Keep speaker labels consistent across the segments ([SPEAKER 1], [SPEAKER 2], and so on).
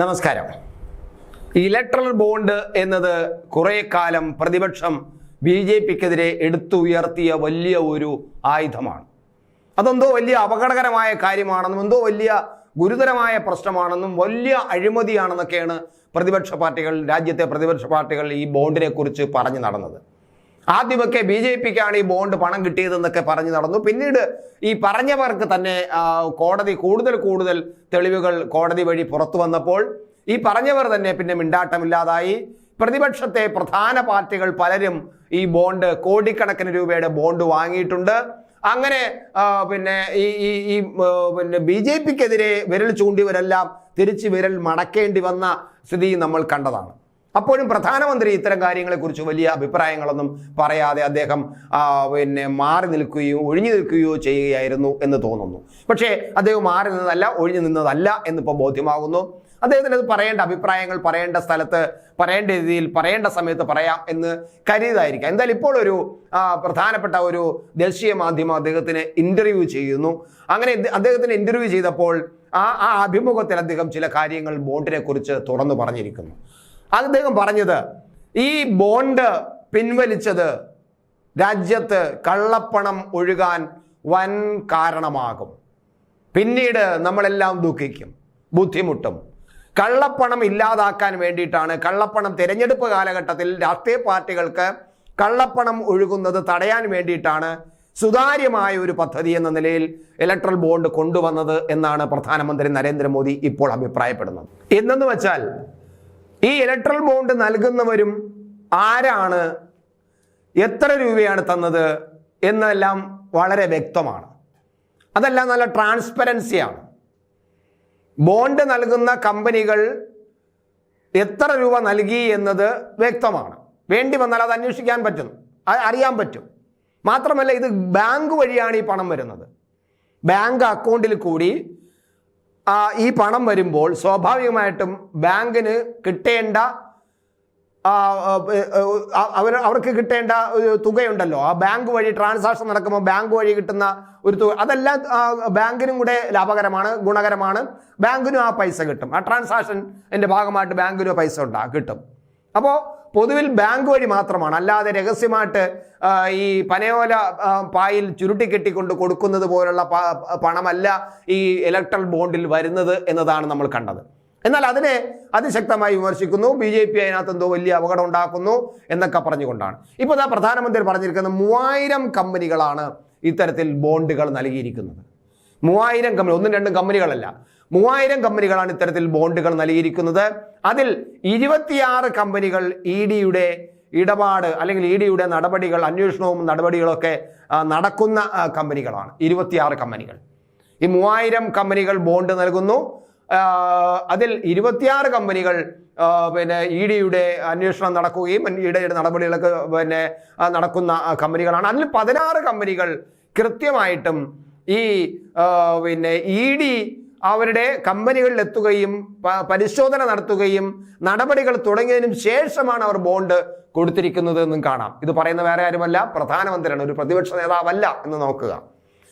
[SPEAKER 1] നമസ്കാരം. Electoral bond എന്നത് കുറെ കാലം പ്രതിപക്ഷം ബി ജെ പിക്കെതിരെ എടുത്തുയർത്തിയ വലിയ ഒരു ആയുധമാണ്. അതെന്തോ വലിയ അപകടകരമായ കാര്യമാണെന്നും എന്തോ വലിയ ഗുരുതരമായ പ്രശ്നമാണെന്നും വലിയ അഴിമതിയാണെന്നൊക്കെയാണ് പ്രതിപക്ഷ പാർട്ടികൾ രാജ്യത്തെ പ്രതിപക്ഷ പാർട്ടികൾ ഈ ബോണ്ടിനെ കുറിച്ച് പറഞ്ഞു നടന്നത്. ആദ്യമൊക്കെ ബി ജെ പിക്കാണ് ഈ ബോണ്ട് പണം കിട്ടിയതെന്നൊക്കെ പറഞ്ഞു നടന്നു. പിന്നീട് ഈ പറഞ്ഞവർക്ക് തന്നെ കോടതി കൂടുതൽ കൂടുതൽ തെളിവുകൾ കോടതി വഴി പുറത്തു വന്നപ്പോൾ ഈ പറഞ്ഞവർ തന്നെ പിന്നെ മിണ്ടാട്ടമില്ലാതായി. പ്രതിപക്ഷത്തെ പ്രധാന പാർട്ടികൾ പലരും ഈ ബോണ്ട് കോടിക്കണക്കിന് രൂപയുടെ ബോണ്ട് വാങ്ങിയിട്ടുണ്ട്. അങ്ങനെ പിന്നെ ഈ ഈ ഈ പിന്നെ ബി ജെ പിക്കെതിരെ വിരൽ ചൂണ്ടിയവരെല്ലാം തിരിച്ച് വിരൽ മടക്കേണ്ടി വന്ന സ്ഥിതി നമ്മൾ കണ്ടതാണ്. അപ്പോഴും പ്രധാനമന്ത്രി ഇത്തരം കാര്യങ്ങളെക്കുറിച്ച് വലിയ അഭിപ്രായങ്ങളൊന്നും പറയാതെ അദ്ദേഹം പിന്നെ മാറി നിൽക്കുകയോ ഒഴിഞ്ഞു നിൽക്കുകയോ ചെയ്യുകയായിരുന്നു എന്ന് തോന്നുന്നു. പക്ഷേ അദ്ദേഹം മാറി നിന്നതല്ല ഒഴിഞ്ഞു നിന്നതല്ല എന്നിപ്പോൾ ബോധ്യമാകുന്നു. അദ്ദേഹത്തിന് അത് പറയേണ്ട അഭിപ്രായങ്ങൾ പറയേണ്ട സ്ഥലത്ത് പറയേണ്ട രീതിയിൽ പറയേണ്ട സമയത്ത് പറയാം എന്ന് കരുതിയതായിരിക്കാം എന്തായാലും ഇപ്പോൾ ഒരു പ്രധാനപ്പെട്ട ഒരു ദേശീയ മാധ്യമം അദ്ദേഹത്തിന് ഇന്റർവ്യൂ ചെയ്യുന്നു. അങ്ങനെ അദ്ദേഹത്തിന് ഇന്റർവ്യൂ ചെയ്തപ്പോൾ ആ ആ അഭിമുഖത്തിൽ അദ്ദേഹം ചില കാര്യങ്ങൾ ബോട്ടിനെ കുറിച്ച് തുറന്നു പറഞ്ഞിരിക്കുന്നു. അദ്ദേഹം പറഞ്ഞത് ഈ ബോണ്ട് പിൻവലിച്ചത് രാജ്യത്ത് കള്ളപ്പണം ഒഴുകാൻ വൻ കാരണമാകും. പിന്നീട് നമ്മളെല്ലാം ദുഃഖിക്കും ബുദ്ധിമുട്ടും. കള്ളപ്പണം ഇല്ലാതാക്കാൻ വേണ്ടിയിട്ടാണ് കള്ളപ്പണം തിരഞ്ഞെടുപ്പ് കാലഘട്ടത്തിൽ രാഷ്ട്രീയ പാർട്ടികൾക്ക് കള്ളപ്പണം ഒഴുകുന്നത് തടയാൻ വേണ്ടിയിട്ടാണ് സുതാര്യമായ ഒരു പദ്ധതി എന്ന നിലയിൽ ഇലക്ട്രൽ ബോണ്ട് കൊണ്ടുവന്നത് എന്നാണ് പ്രധാനമന്ത്രി നരേന്ദ്രമോദി ഇപ്പോൾ അഭിപ്രായപ്പെടുന്നത്. എന്നെന്ന് വെച്ചാൽ ഈ ഇലക്ട്രൽ ബോണ്ട് നൽകുന്നവരും ആരാണ്? എത്ര രൂപയാണ് തന്നത് എന്നെല്ലാം വളരെ വ്യക്തമാണ്. അതെല്ലാം നല്ല ട്രാൻസ്പെറൻസിയാണ് ബോണ്ട് നൽകുന്ന കമ്പനികൾ എത്ര രൂപ നൽകി എന്നത് വ്യക്തമാണ്. വേണ്ടി വന്നാൽ അത് അന്വേഷിക്കാൻ പറ്റും. അറിയാൻ പറ്റും. മാത്രമല്ല ഇത് ബാങ്ക് വഴിയാണ് ഈ പണം വരുന്നത്. ബാങ്ക് അക്കൗണ്ടിൽ കൂടി ഈ പണം വരുമ്പോൾ സ്വാഭാവികമായിട്ടും ബാങ്കിന് കിട്ടേണ്ട അവർ അവർക്ക് കിട്ടേണ്ട ഒരു തുകയുണ്ടല്ലോ. ആ ബാങ്ക് വഴി ട്രാൻസാക്ഷൻ നടക്കുമ്പോൾ ബാങ്ക് വഴി കിട്ടുന്ന ഒരു തുക അതെല്ലാം ബാങ്കിനും കൂടെ ലാഭകരമാണ് ഗുണകരമാണ്. ബാങ്കിനും ആ പൈസ കിട്ടും. ആ ട്രാൻസാക്ഷൻ എന്റെ ഭാഗമായിട്ട് ബാങ്കിനും പൈസ ഉണ്ടാ കിട്ടും. അപ്പോൾ പൊതുവിൽ ബാങ്ക് വഴി മാത്രമാണ്. അല്ലാതെ രഹസ്യമായിട്ട് ഈ പനയോല പായിൽ ചുരുട്ടി കെട്ടിക്കൊണ്ട് കൊടുക്കുന്നത് പോലുള്ള പണമല്ല ഈ ഇലക്ട്രൽ ബോണ്ടിൽ വരുന്നത് എന്നതാണ് നമ്മൾ കണ്ടത്. എന്നാൽ അതിനെ അതിശക്തമായി വിമർശിക്കുന്നു. ബി ജെ പി അതിനകത്ത് എന്തോ വലിയ അപകടം ഉണ്ടാക്കുന്നു എന്നൊക്കെ പറഞ്ഞുകൊണ്ടാണ്. ഇപ്പോൾ ഇതാ പ്രധാനമന്ത്രി പറഞ്ഞിരിക്കുന്ന മൂവായിരം കമ്പനികളാണ് ഇത്തരത്തിൽ ബോണ്ടുകൾ നൽകിയിരിക്കുന്നത്. മൂവായിരം കമ്പനി ഒന്നും രണ്ടും കമ്പനികളല്ല. മൂവായിരം കമ്പനികളാണ് ഇത്തരത്തിൽ ബോണ്ടുകൾ നൽകിയിരിക്കുന്നത്. അതിൽ ഇരുപത്തിയാറ് കമ്പനികൾ ഇ ഡിയുടെ ഇടപാട് അല്ലെങ്കിൽ ഇ ഡിയുടെ നടപടികൾ അന്വേഷണവും നടപടികളൊക്കെ നടക്കുന്ന കമ്പനികളാണ്. ഇരുപത്തിയാറ് കമ്പനികൾ. ഈ മൂവായിരം കമ്പനികൾ ബോണ്ട് നൽകുന്നു. അതിൽ ഇരുപത്തിയാറ് കമ്പനികൾ പിന്നെ ഇ ഡിയുടെ അന്വേഷണം നടക്കുകയും ഇ ഡിയുടെ നടപടികളൊക്കെ പിന്നെ നടക്കുന്ന കമ്പനികളാണ്. അതിൽ പതിനാറ് കമ്പനികൾ കൃത്യമായിട്ടും ഈ പിന്നെ ഇ ഡി അവരുടെ കമ്പനികളിൽ എത്തുകയും പരിശോധന നടത്തുകയും നടപടികൾ തുടങ്ങിയതിനും ശേഷമാണ് അവർ ബോണ്ട് കൊടുത്തിരിക്കുന്നത് എന്നും കാണാം. ഇത് പറയുന്ന വേറെ ആരുമല്ല പ്രധാനമന്ത്രിയാണ് ഒരു പ്രതിപക്ഷ നേതാവല്ല എന്ന് നോക്കുക.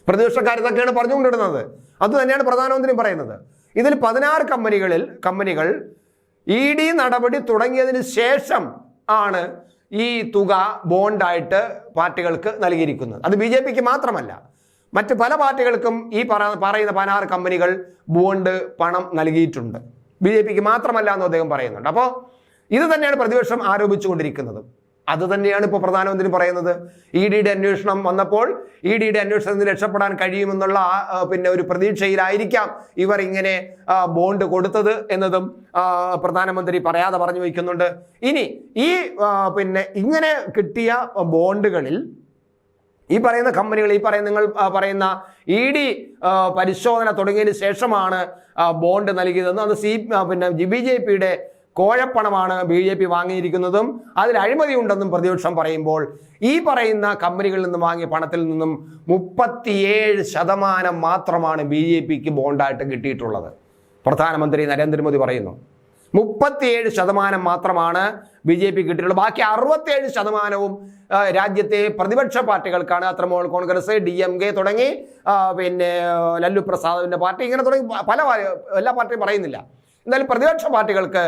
[SPEAKER 1] പ്രതിപക്ഷക്കാർ ഇതൊക്കെയാണ് പറഞ്ഞുകൊണ്ടിരുന്നത് അത് തന്നെയാണ് പ്രധാനമന്ത്രിയും പറയുന്നത്. ഇതിൽ പതിനാറ് കമ്പനികളിൽ കമ്പനികൾ ഇ ഡി നടപടി തുടങ്ങിയതിന് ശേഷം ആണ് ഈ തുക ബോണ്ടായിട്ട് പാർട്ടികൾക്ക് നൽകിയിരിക്കുന്നത്. അത് ബി മാത്രമല്ല. മറ്റ് പല പാർട്ടികൾക്കും ഈ പറയുന്ന പതിനാറ് കമ്പനികൾ ബോണ്ട് പണം നൽകിയിട്ടുണ്ട്. ബി ജെ പിക്ക് മാത്രമല്ല എന്ന് അദ്ദേഹം പറയുന്നുണ്ട്. അപ്പോൾ ഇത് തന്നെയാണ് പ്രതിപക്ഷം ആരോപിച്ചുകൊണ്ടിരിക്കുന്നത്. അത് തന്നെയാണ് ഇപ്പോൾ പ്രധാനമന്ത്രി പറയുന്നത്. ഇ ഡിയുടെ അന്വേഷണം വന്നപ്പോൾ ഇ ഡിയുടെ അന്വേഷണത്തിൽ നിന്ന് രക്ഷപ്പെടാൻ കഴിയുമെന്നുള്ള പിന്നെ ഒരു പ്രതീക്ഷയിലായിരിക്കാം ഇവർ ഇങ്ങനെ ബോണ്ട് കൊടുത്തത് എന്നതും പ്രധാനമന്ത്രി പറയാതെ പറഞ്ഞു വയ്ക്കുന്നുണ്ട്. ഇനി ഈ പിന്നെ ഇങ്ങനെ കിട്ടിയ ബോണ്ടുകളിൽ ഈ പറയുന്ന കമ്പനികൾ ഈ പറയുന്ന നിങ്ങൾ പറയുന്ന ഇ ഡി പരിശോധന തുടങ്ങിയതിന് ശേഷമാണ് ബോണ്ട് നൽകിയതെന്ന് അത് സി പിന്നെ ബി ജെ പിയുടെ കോഴപ്പണമാണ് ബി ജെ പി വാങ്ങിയിരിക്കുന്നതും അതിൽ അഴിമതി ഉണ്ടെന്നും പ്രതിപക്ഷം പറയുമ്പോൾ ഈ പറയുന്ന കമ്പനികളിൽ നിന്ന് വാങ്ങിയ പണത്തിൽ നിന്നും മുപ്പത്തിയേഴ് ശതമാനം മാത്രമാണ് ബി ജെ പിക്ക് ബോണ്ടായിട്ട് കിട്ടിയിട്ടുള്ളത്. പ്രധാനമന്ത്രി നരേന്ദ്രമോദി പറയുന്നു മുപ്പത്തിയേഴ് ശതമാനം മാത്രമാണ് ബി ജെ പി കിട്ടിയിട്ടുള്ളത്. ബാക്കി അറുപത്തേഴ് ശതമാനവും രാജ്യത്തെ പ്രതിപക്ഷ പാർട്ടികൾക്കാണ്. Trinamool Congress D M K തുടങ്ങി പിന്നെ ലല്ലു പ്രസാദിന്റെ പാർട്ടി ഇങ്ങനെ തുടങ്ങി. പല എല്ലാ പാർട്ടിയും പറയുന്നില്ല. എന്നാലും പ്രതിപക്ഷ പാർട്ടികൾക്ക്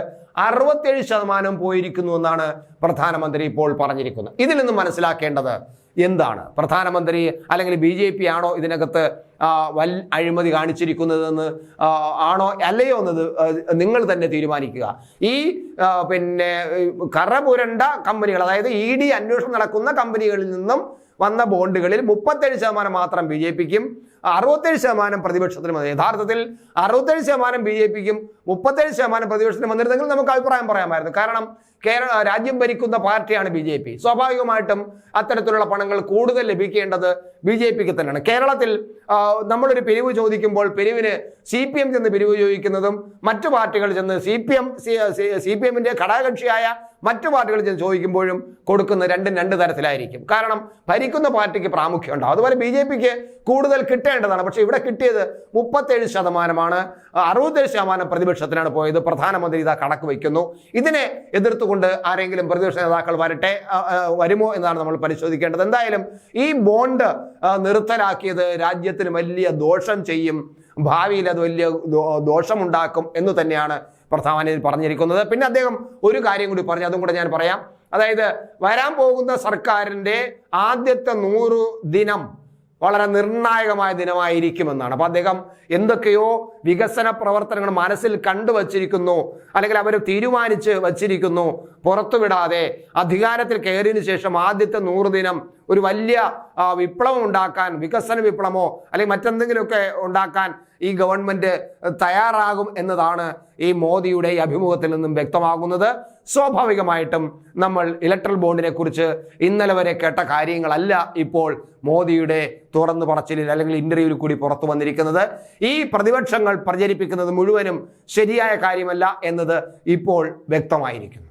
[SPEAKER 1] അറുപത്തേഴ് ശതമാനം പോയിരിക്കുന്നു എന്നാണ് പ്രധാനമന്ത്രി ഇപ്പോൾ പറഞ്ഞിരിക്കുന്നത്. ഇതിൽ നിന്ന് മനസ്സിലാക്കേണ്ടത് എന്താണ്? പ്രധാനമന്ത്രി അല്ലെങ്കിൽ ബി ജെ പി ആണോ ഇതിനകത്ത് വൽ അഴിമതി കാണിച്ചിരിക്കുന്നതെന്ന് ആണോ അല്ലയോ എന്നത് നിങ്ങൾ തന്നെ തീരുമാനിക്കുക. ഈ പിന്നെ കറപുരണ്ട കമ്പനികൾ അതായത് ഇ ഡി അന്വേഷണം നടക്കുന്ന കമ്പനികളിൽ നിന്നും വന്ന ബോണ്ടുകളിൽ മുപ്പത്തേഴ് ശതമാനം മാത്രം ബി ജെ പിക്കും അറുപത്തേഴ് ശതമാനം പ്രതിപക്ഷത്തിനും വന്നു യഥാർത്ഥത്തിൽ അറുപത്തേഴ് ശതമാനം ബി ജെ പിക്കും മുപ്പത്തേഴ് ശതമാനം പ്രതിപക്ഷത്തിനും വന്നിരുന്നെങ്കിൽ നമുക്ക് അഭിപ്രായം പറയാമായിരുന്നു. കാരണം കേരള രാജ്യം ഭരിക്കുന്ന പാർട്ടിയാണ് ബി ജെ പി. സ്വാഭാവികമായിട്ടും അത്തരത്തിലുള്ള പണങ്ങൾ കൂടുതൽ ലഭിക്കേണ്ടത് ബി ജെ പിക്ക് തന്നെയാണ്. കേരളത്തിൽ നമ്മളൊരു പിരിവ് ചോദിക്കുമ്പോൾ പിരിവിന് സി പി എം ചെന്ന് പിരിവ് ചോദിക്കുന്നതും മറ്റു പാർട്ടികൾ ചെന്ന് C P M C P എമ്മിന്റെ ഘടകകക്ഷിയായ മറ്റു പാർട്ടികൾ ചെന്ന് ചോദിക്കുമ്പോഴും കൊടുക്കുന്ന രണ്ടും രണ്ട് തരത്തിലായിരിക്കും. കാരണം ഭരിക്കുന്ന പാർട്ടിക്ക് പ്രാമുഖ്യം ഉണ്ടാവും. അതുപോലെ ബി ജെ പിക്ക് കൂടുതൽ കിട്ടേണ്ടതാണ് പക്ഷേ ഇവിടെ കിട്ടിയത് മുപ്പത്തേഴ് ശതമാനമാണ്. അറുപത്തേഴ് ശതമാനം പ്രതിപക്ഷത്തിനാണ് പോയത്. പ്രധാനമന്ത്രി ഇതാ കണക്ക് വയ്ക്കുന്നു. ഇതിനെ എതിർത്തുകൊണ്ട് ആരെങ്കിലും പ്രതിപക്ഷ നേതാക്കൾ വരട്ടെ വരുമോ എന്നാണ് നമ്മൾ പരിശോധിക്കേണ്ടത്. എന്തായാലും ഈ ബോണ്ട് നിർത്തലാക്കിയത് രാജ്യത്തിന് വലിയ ദോഷം ചെയ്യും. ഭാവിയിൽ അത് വലിയ ദോഷമുണ്ടാക്കും എന്ന് തന്നെയാണ് പ്രധാനമന്ത്രി പറഞ്ഞിരിക്കുന്നത്. പിന്നെ അദ്ദേഹം ഒരു കാര്യം കൂടി പറഞ്ഞു അതും കൂടെ ഞാൻ പറയാം. അതായത് വരാൻ പോകുന്ന സർക്കാരിന്റെ ആദ്യത്തെ നൂറ് ദിനം വളരെ നിർണായകമായ ദിനമായിരിക്കുമെന്നാണ്. അപ്പൊ അദ്ദേഹം എന്തൊക്കെയോ വികസന പ്രവർത്തനങ്ങൾ മനസ്സിൽ കണ്ടുവച്ചിരിക്കുന്നു അല്ലെങ്കിൽ അവർ തീരുമാനിച്ച് വച്ചിരിക്കുന്നു. പുറത്തുവിടാതെ അധികാരത്തിൽ കയറിയതിനു ശേഷം ആദ്യത്തെ നൂറ് ദിനം ഒരു വലിയ വിപ്ലവം ഉണ്ടാക്കാൻ വികസന വിപ്ലവമോ അല്ലെങ്കിൽ മറ്റെന്തെങ്കിലുമൊക്കെ ഉണ്ടാക്കാൻ ഈ ഗവൺമെന്റ് തയ്യാറാകും എന്നതാണ് ഈ മോദിയുടെ ഈ അഭിമുഖത്തിൽ നിന്നും വ്യക്തമാകുന്നത്. സ്വാഭാവികമായിട്ടും നമ്മൾ ഇലക്ട്രൽ ബോണ്ടിനെ കുറിച്ച് ഇന്നലെ വരെ കേട്ട കാര്യങ്ങളല്ല ഇപ്പോൾ മോദിയുടെ തുറന്നു പറച്ചിലിൽ അല്ലെങ്കിൽ ഇന്റർവ്യൂവിൽ കൂടി പുറത്തു വന്നിരിക്കുന്നത്. ഈ പ്രതിപക്ഷങ്ങൾ പ്രചരിപ്പിക്കുന്നത് മുഴുവനും ശരിയായ കാര്യമല്ല എന്നത് ഇപ്പോൾ വ്യക്തമായിരിക്കുന്നു.